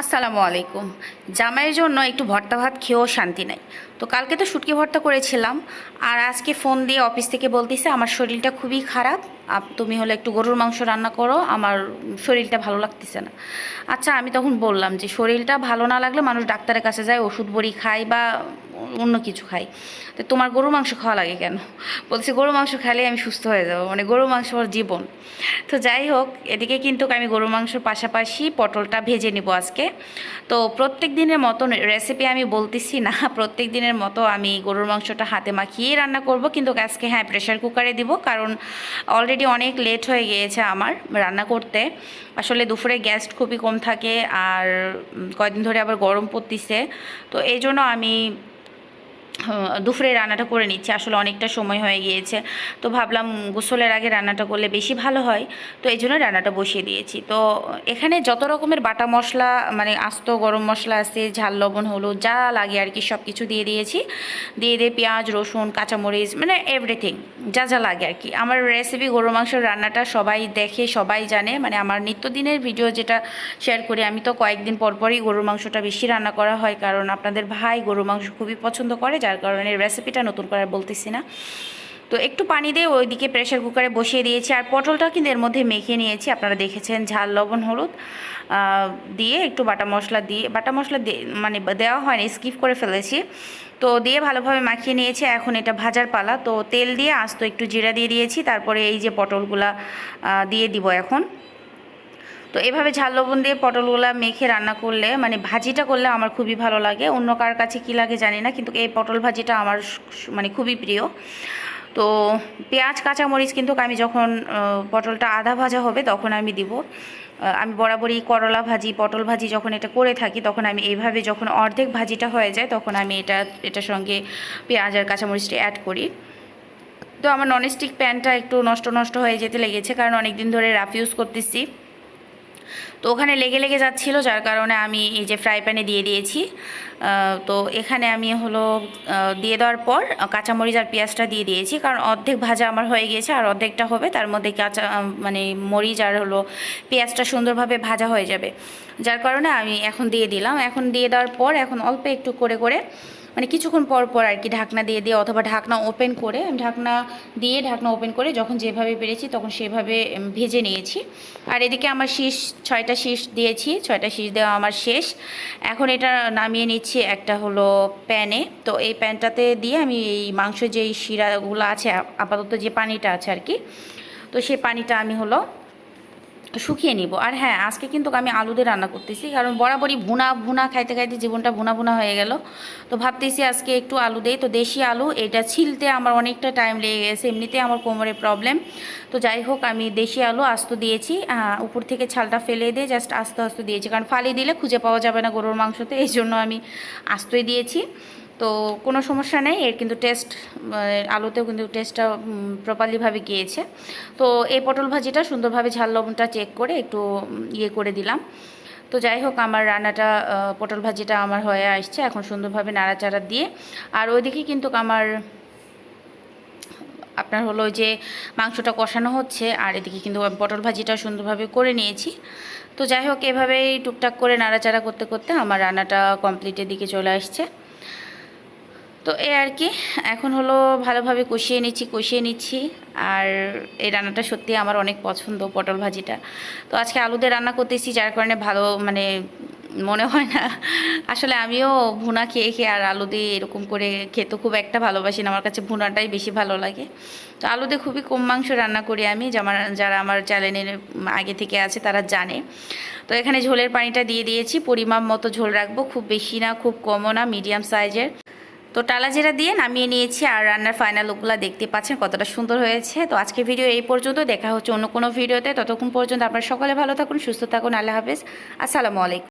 আসসালামু আলাইকুম। জামাইয়ের জন্য একটু ভর্তা ভাত খেয়েও শান্তি নাই। তো কালকে তো শুটকি ভর্তা করেছিলাম, আর আজকে ফোন দিয়ে অফিস থেকে বলতেছে, আমার শরীরটা খুবই খারাপ তুমি হলে একটু গরুর মাংস রান্না করো, আমার শরীরটা ভালো লাগতেছে না। আচ্ছা আমি তখন বললাম যে, শরীরটা ভালো না লাগলে মানুষ ডাক্তারের কাছে যায়, ওষুধ বড়ি খায় বা অন্য কিছু খায়। তো তোমার গরুর মাংস খাওয়া লাগে কেন? বলছে, গরুর মাংস খেলে আমি সুস্থ হয়ে যাব মানে গরুর মাংস ওর জীবন। তো যাই হোক, এদিকে কিন্তু আমি গরুর মাংসর পাশাপাশি পটলটা ভেজে নিব আজকে। তো প্রত্যেক দিনের মতন রেসিপি আমি বলতেছি না, প্রত্যেক দিনের মতো আমি গরুর মাংসটা হাতে মাখিয়ে রান্না করব। কিন্তু গ্যাসকে হ্যাঁ প্রেশার কুকারে দিব কারণ অলরেডি অনেক লেট হয়ে গিয়েছে আমার রান্না করতে। আসলে দুপুরে গ্যাস খুবই কম থাকে আর কয়েকদিন ধরে আবার গরম পড়তিছে। তো এই জন্য আমি দুপুরে রান্নাটা করে নিচ্ছি। আসলে অনেকটা সময় হয়ে গিয়েছে। তো ভাবলাম গোসলের আগে রান্নাটা করলে বেশি ভালো হয়। তো এই জন্য রান্নাটা বসিয়ে দিয়েছি। তো এখানে যত রকমের বাটা মশলা মানে আস্ত গরম মশলা আছে, ঝাল, লবণ, হলুদ, যা লাগে আর কি সব কিছু দিয়ে দিয়েছি। দিয়ে দিয়ে পেঁয়াজ, রসুন, কাঁচামরিচ মানে এভরিথিং যা যা লাগে আর কি। আমার রেসিপি গরু মাংসের রান্নাটা সবাই দেখে, সবাই জানে। মানে আমার নিত্যদিনের ভিডিও যেটা শেয়ার করি, আমি তো কয়েকদিন পর পরই গরুর মাংসটা বেশি রান্না করা হয়। কারণ আপনাদের ভাই গরুর মাংস খুবই পছন্দ করে যার কারণে রেসিপিটা নতুন করে বলতেছি না। তো একটু পানি দিয়ে ওইদিকে প্রেশার কুকারে বসিয়ে দিয়েছি আর পটলটা কিন্তু এর মধ্যে মেখে নিয়েছি। আপনারা দেখেছেন ঝাল, লবণ, হলুদ দিয়ে একটু বাটা মশলা দিয়ে, বাটা মশলা মানে দেওয়া হয়নি স্কিপ করে ফেলেছি। তো দিয়ে ভালোভাবে মাখিয়ে নিয়েছি। এখন এটা ভাজার পালা। তো তেল দিয়ে আস্ত একটু জিরা দিয়ে দিয়েছি। তারপরে এই যে পটলগুলা দিয়ে দিব এখন। তো এভাবে ঝাল লবণ দিয়ে পটলগুলা মেখে রান্না করলে মানে ভাজিটা করলে আমার খুবই ভালো লাগে। অন্য কার কাছে কী লাগে জানি না, কিন্তু এই পটল ভাজিটা আমার মানে খুবই প্রিয়। তো পেঁয়াজ, কাঁচামরিচ কিন্তু আমি যখন পটলটা আধা ভাজা হবে তখন আমি দিব। আমি বরাবরই করলা ভাজি, পটল ভাজি যখন এটা করে থাকি তখন আমি এইভাবে যখন অর্ধেক ভাজিটা হয়ে যায় তখন আমি এটা, এটার সঙ্গে পেঁয়াজ আর কাঁচামরিচটা অ্যাড করি। তো আমার ননস্টিক প্যানটা একটু নষ্ট নষ্ট হয়ে যেতে লেগেছে কারণ অনেক দিন ধরে রাফ ইউজ করতেছি। তো ওখানে লেগে লেগে যাচ্ছিল, যার কারণে আমি এই যে ফ্রাই প্যানে দিয়ে দিয়েছি। তো এখানে আমি হলো দিয়ে দেওয়ার পর কাঁচামরিচ আর পেঁয়াজটা দিয়ে দিয়েছি। কারণ অর্ধেক ভাজা আমার হয়ে গিয়েছে আর অর্ধেকটা হবে, তার মধ্যে কাঁচা মানে মরিচ আর হলো পেঁয়াজটা সুন্দরভাবে ভাজা হয়ে যাবে। যার কারণে আমি এখন দিয়ে দিলাম। এখন দিয়ে দেওয়ার পর, এখন অল্প একটু করে করে মানে কিছুক্ষণ পর পর আর কি ঢাকনা দিয়ে দিয়ে অথবা ঢাকনা ওপেন করে, আমি ঢাকনা দিয়ে ঢাকনা ওপেন করে যখন যেভাবে পেরেছি তখন সেভাবে ভেজে নিয়েছি। আর এদিকে আমার শীষ, ছয়টা শীষ দিয়েছি, ছয়টা শীষ দেওয়া আমার শেষ। এখন এটা নামিয়ে নিচ্ছি একটা হলো প্যানে। তো এই প্যানটাতে দিয়ে আমি এই মাংস যেই শিরাগুলো আছে আপাতত যে পানিটা আছে আর কি, তো সেই পানিটা আমি হলো শুকিয়ে নিব। আর হ্যাঁ আজকে কিন্তু আমি আলু দিয়ে রান্না করতেছি, কারণ বরাবরই ভুনা ভুনা খাইতে খাইতে জীবনটা ভুনা ভুনা হয়ে গেল। তো ভাবতেছি আজকে একটু আলু দেই। তো দেশি আলু, এটা ছিলতে আমার অনেকটা টাইম লেগে গেছে, এমনিতে আমার কোমরে প্রবলেম তো যাই হোক, আমি দেশি আলু আস্ত দিয়েছি উপর থেকে ছালটা ফেলে দিয়ে জাস্ট আস্তে আস্তে দিয়েছি। কারণ ফালি দিলে খুঁজে পাওয়া যাবে না গরুর মাংসতে, এই জন্য আমি আস্তই দিয়েছি। তো কোনো সমস্যা নেই, এর কিন্তু টেস্ট আলুতেও কিন্তু টেস্টটা প্রপারলিভাবে গিয়েছে। তো এই পটল ভাজিটা সুন্দরভাবে ঝাল লবণটা চেক করে একটু ইয়ে করে দিলাম। তো যাই হোক, আমার রান্নাটা পটল ভাজিটা আমার হয়ে আসছে, এখন সুন্দরভাবে নাড়াচাড়া দিয়ে। আর ওইদিকে কিন্তু আমার, আপনার হলো যে মাংসটা কষানো হচ্ছে, আর এদিকে কিন্তু পটল ভাজিটা সুন্দরভাবে করে নিয়েছি। তো যাই হোক, এভাবেই টুকটাক করে নাড়াচাড়া করতে করতে আমার রান্নাটা কমপ্লিটের দিকে চলে আসছে। তো এই আর কি, এখন হলো ভালোভাবে কষিয়ে নিচ্ছি কষিয়ে নিচ্ছি। আর এই রান্নাটা সত্যি আমার অনেক পছন্দ পটল ভাজিটা। তো আজকে আলু দিয়ে রান্না করতেছি, যার কারণে ভালো মানে মনে হয় না। আসলে আমিও ভুনা খেয়ে খেয়ে আর আলু দিয়ে এরকম করে খেতে খুব একটা ভালোবাসি না, আমার কাছে ভুনাটাই বেশি ভালো লাগে। তো আলু দিয়ে খুবই কম মাংস রান্না করি আমি যারা যারা আমার চ্যানেলের আগে থেকে আছে তারা জানে। তো এখানে ঝোলের পানিটা দিয়ে দিয়েছি, পরিমাপ মতো ঝোল রাখব, খুব বেশি না, খুব কমও না, মিডিয়াম সাইজের। তো টালা জিরা দিয়ে নামিয়ে নিয়েছি আর রান্নার ফাইনাল লুকগুলো দেখতে পাচ্ছেন, কতটা সুন্দর হয়েছে। তো আজকে ভিডিও এই পর্যন্ত, দেখা হচ্ছে অন্য কোনো ভিডিওতে ততক্ষণ পর্যন্ত আপনার সকলে ভালো থাকুন, সুস্থ থাকুন, আল্লাহ হাফেজ। আসসালামু আলাইকুম।